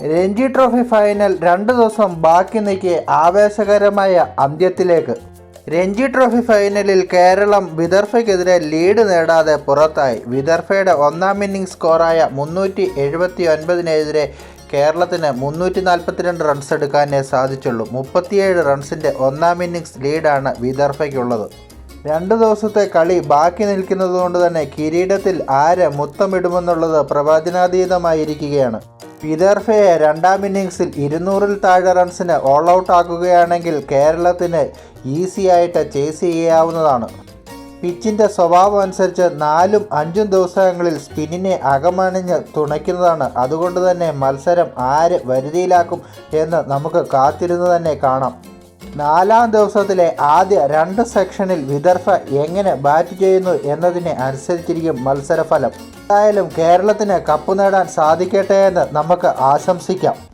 Ranji trophy final രണ്ട് ദിവസം ബാക്കി നിൽക്കെ ആവേശകരമായ അന്ത്യത്തിലേക്ക്. രഞ്ജി ട്രോഫി ഫൈനലിൽ കേരളം വിദർഭയ്ക്കെതിരെ ലീഡ് നേടാതെ പുറത്തായി. വിദർഭയുടെ ഒന്നാം ഇന്നിംഗ് സ്കോറായ മുന്നൂറ്റി എഴുപത്തി ഒൻപതിനെതിരെ കേരളത്തിന് മുന്നൂറ്റി നാൽപ്പത്തിരണ്ട് റൺസ് എടുക്കാനേ സാധിച്ചുള്ളൂ. മുപ്പത്തിയേഴ് റൺസിന്റെ ഒന്നാം ഇന്നിംഗ്സ് ലീഡാണ് വിദർഭയ്ക്കുള്ളത്. രണ്ട് ദിവസത്തെ കളി ബാക്കി നിൽക്കുന്നതുകൊണ്ട് തന്നെ കിരീടത്തിൽ ആര് മുത്തമിടുമെന്നുള്ളത് പ്രവചനാതീതമായിരിക്കുകയാണ്. വിദർഭയെ രണ്ടാം ഇന്നിങ്സിൽ ഇരുന്നൂറിൽ താഴെ റൺസിന് ഓൾ ഔട്ട് ആക്കുകയാണെങ്കിൽ കേരളത്തിന് ഈസിയായിട്ട് ചേസ് ചെയ്യാവുന്നതാണ്. പിച്ചിന്റെ സ്വഭാവം അനുസരിച്ച് നാലും അഞ്ചും ദിവസങ്ങളിൽ സ്പിന്നിനെ അകമണിഞ്ഞ് തുണയ്ക്കുന്നതാണ്. അതുകൊണ്ട് തന്നെ മത്സരം ആര് വരുതിയിലാക്കും എന്ന് നമുക്ക് കാത്തിരുന്ന് തന്നെ കാണാം. നാലാം ദിവസത്തിലെ ആദ്യ രണ്ട് സെക്ഷനിൽ വിദർഭ എങ്ങനെ ബാറ്റ് ചെയ്യുന്നു എന്നതിനെ അനുസരിച്ചിരിക്കും മത്സരഫലം. എന്തായാലും കേരളത്തിന് കപ്പ് നേടാൻ സാധിക്കട്ടെ എന്ന് നമുക്ക് ആശംസിക്കാം.